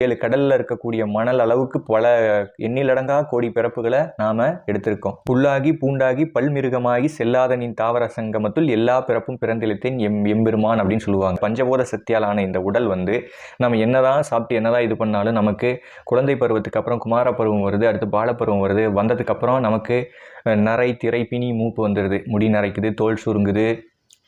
ஏழு கடலில் இருக்கக்கூடிய மணல் அளவுக்கு பல எண்ணிலடங்கா கோடி பிறப்புகளை நாம எடுத்திருக்கோம். புல்லாகி பூண்டாகி பல்மிருகமாகி செல்லாதனின் தாவர சங்கமத்துள் எல்லா பிறப்பும் பிறந்தெழுத்தேன் எம் எம்பெருமான் அப்படின்னு சொல்லுவாங்க. பஞ்சபோத சக்தியால் ஆன இந்த உடல் வந்து நம்ம என்னதான் சாப்பிட்டு என்னதான் இது பண்ணாலும் நமக்கு குழந்தை பருவத்துக்கு அப்புறம் குமார பருவம் வருது அடுத்து பாலப்பருவம் வருது வந்ததுக்கு அப்புறம் நமக்கு நரை திரை பிணி மூப்பு வந்துடுது முடி நரைக்குது தோல் சுருங்குது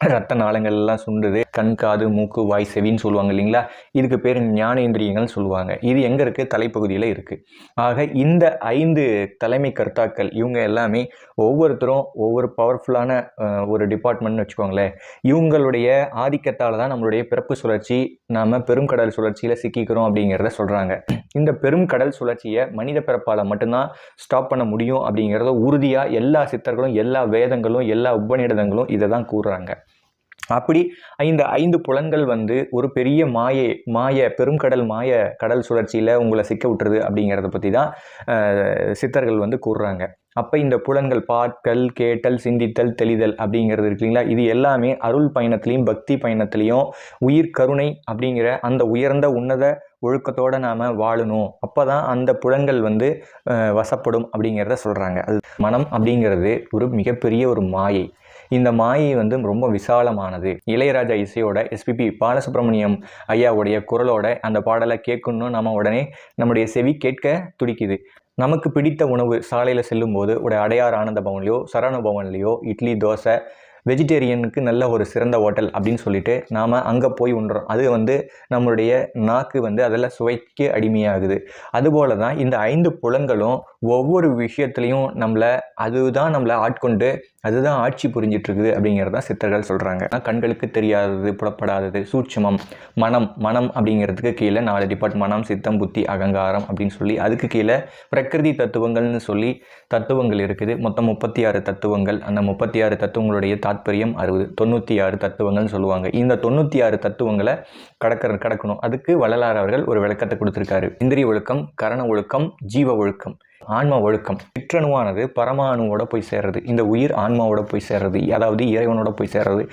ரத்த நாளங்கள் எல்லாம் சுண்டுது. கண் காது மூக்கு வாய் செவின்னு சொல்லுவாங்க இல்லைங்களா? இதுக்கு பேர் ஞானேந்திரியங்கள்னு சொல்லுவாங்க. இது எங்கே இருக்குது தலைப்பகுதியில் இருக்குது ஆக இந்த ஐந்து தலைமை கர்த்தாக்கள் இவங்க எல்லாமே ஒவ்வொருத்தரும் ஒவ்வொரு பவர்ஃபுல்லான ஒரு டிபார்ட்மெண்ட்னு வச்சுக்கோங்களேன். இவங்களுடைய ஆதிக்கத்தால் தான் நம்மளுடைய பிறப்பு சுழற்சி நாம் பெருங்கடல் சுழற்சியில் சிக்கிக்கிறோம் அப்படிங்கிறத சொல்கிறாங்க இந்த பெருங்கடல் சுழற்சியை மனித பிறப்பால் மட்டும்தான் ஸ்டாப் பண்ண முடியும் அப்படிங்கிறத உறுதியாக எல்லா சித்தர்களும் எல்லா வேதங்களும் எல்லா உபநிடதங்களும் இதை தான் கூறுறாங்க. அப்படி இந்த ஐந்து புலன்கள் வந்து ஒரு பெரிய மாயை மாய பெருங்கடல் மாய கடல் சுழற்சியில் உங்களை சிக்க விட்டுறது அப்படிங்கிறத பற்றி தான் சித்தர்கள் வந்து கூறுறாங்க. அப்போ இந்த புலன்கள் பார்க்கல் கேட்டல் சிந்தித்தல் தெளிதல் அப்படிங்கிறது இருக்கு இல்லைங்களா? இது எல்லாமே அருள் பயணத்துலேயும் பக்தி பயணத்துலேயும் உயிர் கருணை அப்படிங்கிற அந்த உயர்ந்த உன்னத ஒழுக்கத்தோடு நாம் வாழணும். அப்போ தான் அந்த புலன்கள் வந்து வசப்படும் அப்படிங்கிறத சொல்கிறாங்க அது மனம் அப்படிங்கிறது ஒரு மிகப்பெரிய ஒரு மாயை. இந்த மாயை வந்து ரொம்ப விசாலமானது. இளையராஜா இசையோட எஸ்பிபி பாலசுப்ரமணியம் ஐயாவுடைய குரலோட அந்த பாடலை கேட்கணும்னு நம்ம உடனே நம்முடைய செவி கேட்க துடிக்குது. நமக்கு பிடித்த உணவு சாலையில் செல்லும்போது ஒரு அடையார் ஆனந்த பவன்லையோ சரண பவன்லையோ இட்லி தோசை வெஜிடேரியனுக்கு நல்ல ஒரு சிறந்த ஹோட்டல் அப்படின்னு சொல்லிட்டு நாம் அங்கே போய் உண்றோம். அது வந்து நம்மளுடைய நாக்கு வந்து அதில் சுவைக்கு அடிமையாகுது. அதுபோல தான் இந்த ஐந்து புலன்களும் ஒவ்வொரு விஷயத்துலையும் நம்மளை அதுதான் நம்மளை ஆட்கொண்டு அதுதான் ஆட்சி புரிஞ்சிட்டு இருக்குது அப்படிங்கிறதான் சித்தர்கள் சொல்கிறாங்க கண்களுக்கு தெரியாதது புலப்படாதது சூட்சுமம் மனம் மனம் அப்படிங்கிறதுக்கு கீழே நாலு டிபார்ட் மனம் சித்தம் புத்தி அகங்காரம் அப்படின்னு சொல்லி அதுக்கு கீழே பிரகிருதி தத்துவங்கள்னு சொல்லி தத்துவங்கள் இருக்குது. மொத்தம் முப்பத்தி ஆறு தத்துவங்கள். அந்த முப்பத்தி ஆறு தத்துவங்களுடைய தாற்பயம் அறுபது தொண்ணூற்றி ஆறு தத்துவங்கள்னு சொல்லுவாங்க. இந்த தொண்ணூற்றி ஆறு தத்துவங்களை கடக்கிற கடக்கணும். அதுக்கு வள்ளலார் அவர்கள் ஒரு விளக்கத்தை கொடுத்துருக்காரு. இந்திரிய ஒழுக்கம் கரண ஒழுக்கம் ஜீவ ஒழுக்கம். ஆன்ம ஒழுக்கம் சிற்றணுவானது பரமாணுவோட போய் சேர்றது. இந்த உயிர் ஆன்மாவோட போய் சேர்றது. அதாவது இறைவனோட போய் சேர்றது.